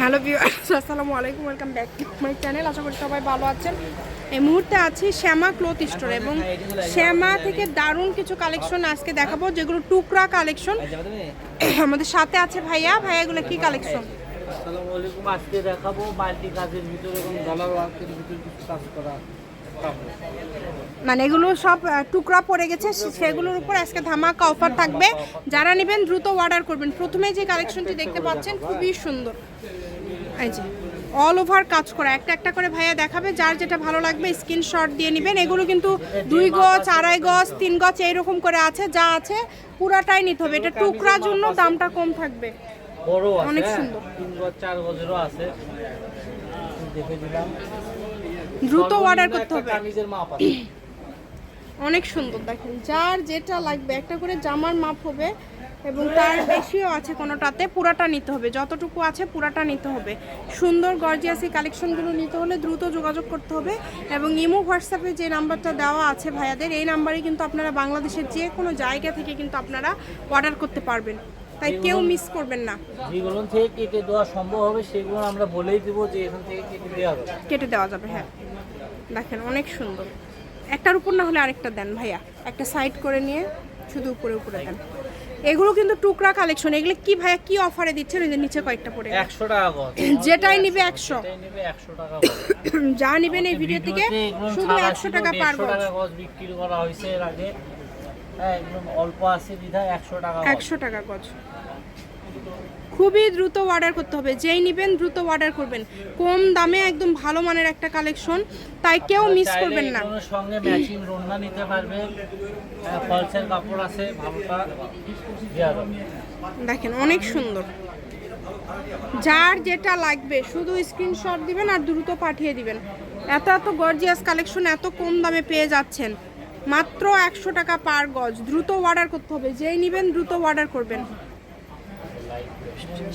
Hello viewers, আসসালামু আলাইকুম, welcome back to my channel. আশা করি সবাই ভালো আছেন। এই মুহূর্তে আছি শ্যামা ক্লথ স্টোর এবং শ্যামা থেকে দারুণ কিছু কালেকশন আজকে দেখাবো, যেগুলো টুকরা কালেকশন। আমাদের সাথে আছে ভাইয়া। ভাইয়াগুলো কি কালেকশন? আসসালামু আলাইকুম। আজকে দেখাবো মাল্টি কাজের ভিতরে এবং ডলার ওয়ার্কের ভিতরে কিছু কাজ করা। মানে এগুলো সব টুকরা পড়ে গেছে সেগুলোর উপর আজকে ধামাকা অফার থাকবে। যারা নেবেন দ্রুত অর্ডার করবেন। প্রথমে যে কালেকশনটি দেখতে পাচ্ছেন খুবই সুন্দর। এই যে অল ওভার কাজ করা। একটা একটা করে ভাইয়া দেখাবে যার যেটা ভালো লাগবে স্ক্রিনশট দিয়ে নেবেন। এগুলো কিন্তু দুই গজ আড়াই গজ তিন গজ এইরকম করে আছে যা আছে পুরাটাই নিতে হবে। এটা টুকরার জন্য দামটা কম থাকবে। অনেক হ্যাঁ? সুন্দর। তিন গজ চার গজেরও আছে। দেখে দিলাম দ্রুত অর্ডার করতে হবে। কামিজের মাপ আছে। অনেক সুন্দর দেখেন। যার যেটা লাগবে একটা করে জামার মাপ হবে এবং তার বেশিও আছে কোনোটাতে পুরাটা নিতে হবে। যতটুকু আছে পুরাটা নিতে হবে। সুন্দর গর্জিয়াসি কালেকশনগুলো নিতে হলে দ্রুত যোগাযোগ করতে হবে এবং ইমো হোয়াটসঅ্যাপে যে নাম্বারটা দেওয়া আছে ভাইয়াদের এই নাম্বারে কিন্তু আপনারা বাংলাদেশের যে কোনো জায়গা থেকে কিন্তু আপনারা অর্ডার করতে পারবেন। তাই কেউ মিস করবেন না। যেগুলো থেকে কেটে দেওয়া সম্ভব হবে সেগুলো আমরা বলেই দিব যে এখান থেকে কেটে দেওয়া হবে কেটে দেওয়া যাবে হ্যাঁ। দেখেন অনেক সুন্দর। একটার উপর না হলে আরেকটা দেন ভাইয়া। একটা সাইড করে নিয়ে শুধু উপরে উপরে দেন। এগুলো কিন্তু টুকরা কালেকশন এগুলো কি ভাইয়া কি অফারে দিচ্ছেন? ওই যে নিচে কয়েকটা পড়ে গেছে। একশো টাকা গজ যেটাই নিবে একশো। এটাই নেবে একশো টাকা যা নিবেন এই ভিডিও থেকে শুধু ছাড়া একশো ছিল, টাকা পার 150 টাকা গজ বিক্রি করা হয়েছে এর আগে। হ্যাঁ একদম অল্প আছে বিধায় একশো টাকা একশো টাকা গজ। খুবই দ্রুত অর্ডার করতে হবে। যেই নিবেন দ্রুত অর্ডার করবেন। কম দামে একদম ভালো মানের একটা কালেকশন তাই কেউ মিস করবেন না। সঙ্গে ম্যাচিং রন্না নিতে পারবে। ফলসের কাপড় আছে ভালোটা দেখেন অনেক সুন্দর। যার যেটা লাগবে শুধু স্ক্রিনশট দিবেন আর দ্রুত পাঠিয়ে দিবেন। এত এত গর্জিয়াস কালেকশন এত কম দামে পেয়ে যাচ্ছেন। মাত্র একশো টাকা পার গজ। দ্রুত অর্ডার করতে হবে। যেই নেবেন দ্রুত অর্ডার করবেন।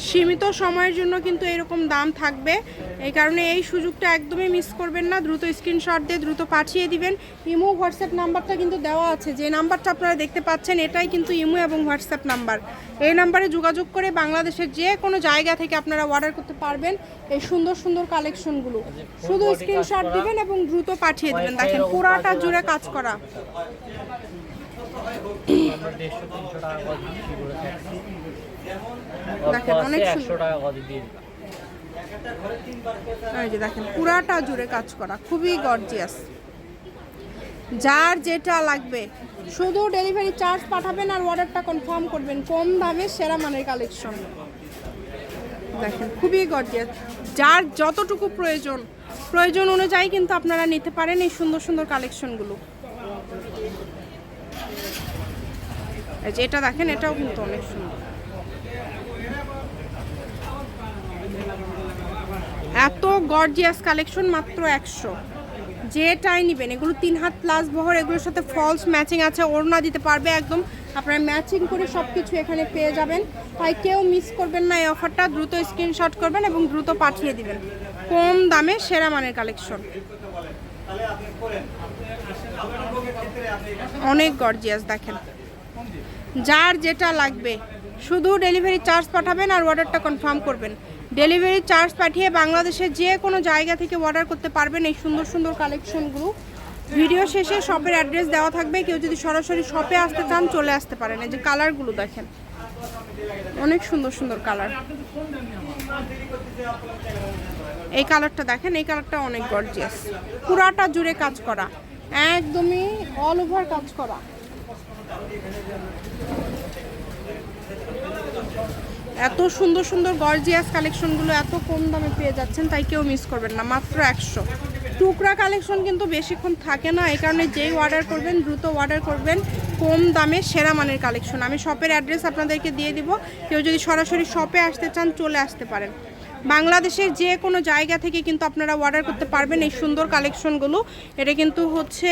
সীমিত সময়ের জন্য কিন্তু এরকম দাম থাকবে। এই কারণে এই সুযোগটা একদমই মিস করবেন না। দ্রুত স্ক্রিনশট দিয়ে দ্রুত পাঠিয়ে দিবেন। ইমো হোয়াটসঅ্যাপ নাম্বারটা কিন্তু দেওয়া আছে। যে নাম্বারটা আপনারা দেখতে পাচ্ছেন, এটাই কিন্তু ইমো এবং হোয়াটসঅ্যাপ নাম্বার। এই নাম্বারে যোগাযোগ করে বাংলাদেশের যে কোনো জায়গা থেকে আপনারা অর্ডার করতে পারবেন এই সুন্দর সুন্দর কালেকশনগুলো শুধু স্ক্রিনশট দিবেন এবং দ্রুত পাঠিয়ে দিবেন। দেখেন, পুরাটা জুড়ে। কাজ করা আমরা দেড়শো তিনশো টাকা গজ বিক্রি করে থাকছি দেখেন, অনেক সুন্দর। এই যে দেখেন পুরাটা জুড়ে কাজ করা খুবই গর্জিয়াস যার যেটা লাগবে শুধু ডেলিভারি চার্জ পাঠাবেন আর অর্ডারটা কনফার্ম করবেন কম দামে সেরা মানের কালেকশন দেখেন খুবই গর্জিয়াস যার যতটুকু প্রয়োজন প্রয়োজন অনুযায়ী কিন্তু আপনারা নিতে পারেন এই সুন্দর সুন্দর কালেকশনগুলো এই যে এটা দেখেন এটাও কিন্তু অনেক সুন্দর। এত গর্জিয়াস কালেকশন মাত্র একশো। যেটাই নেবেন, এগুলো তিন হাত প্লাস বহর, এগুলোর সাথে ফলস ম্যাচিং আছে, ওড়না দিতে পারবে একদম। আপনারা ম্যাচিং করে সব কিছু এখানে পেয়ে যাবেন। তাই কেউ মিস করবেন না এই অফারটা দ্রুত স্ক্রিনশট করবেন এবং দ্রুত পাঠিয়ে দিবেন। কম দামে সেরা মানের কালেকশন অনেক গর্জিয়াস দেখেন। যার যেটা লাগবে, শুধু ডেলিভারি চার্জ পাঠাবেন আর অর্ডারটা কনফার্ম করবেন। ডেলিভারি চার্জ পাঠিয়ে বাংলাদেশের যে কোনো জায়গা থেকে অর্ডার করতে পারবেন এই সুন্দর সুন্দর কালেকশনগুলো ভিডিও শেষে শপের অ্যাড্রেস দেওয়া থাকবে। কেউ যদি সরাসরি শপে আসতে চান, চলে আসতে পারেন। এই যে কালারগুলো দেখেন। অনেক সুন্দর সুন্দর কালার এই কালারটা দেখেন, এই কালারটা অনেক গর্জিয়াস পুরাটা জুড়ে কাজ করা। একদমই অল ওভার কাজ করা। এত সুন্দর সুন্দর গর্জিয়াস কালেকশনগুলো এত কম দামে পেয়ে যাচ্ছেন, তাই কেউ মিস করবেন না, মাত্র একশো। টুকরা কালেকশন কিন্তু বেশিক্ষণ থাকে না, এই কারণে যেই অর্ডার করবেন, দ্রুত অর্ডার করবেন, কম দামে সেরা মানের কালেকশন আমি শপের অ্যাড্রেস আপনাদেরকে দিয়ে দিব, কেউ যদি সরাসরি শপে আসতে চান, চলে আসতে পারেন। বাংলাদেশের যে কোনো জায়গা থেকে কিন্তু আপনারা অর্ডার করতে পারবেন এই সুন্দর কালেকশনগুলো এটা কিন্তু হচ্ছে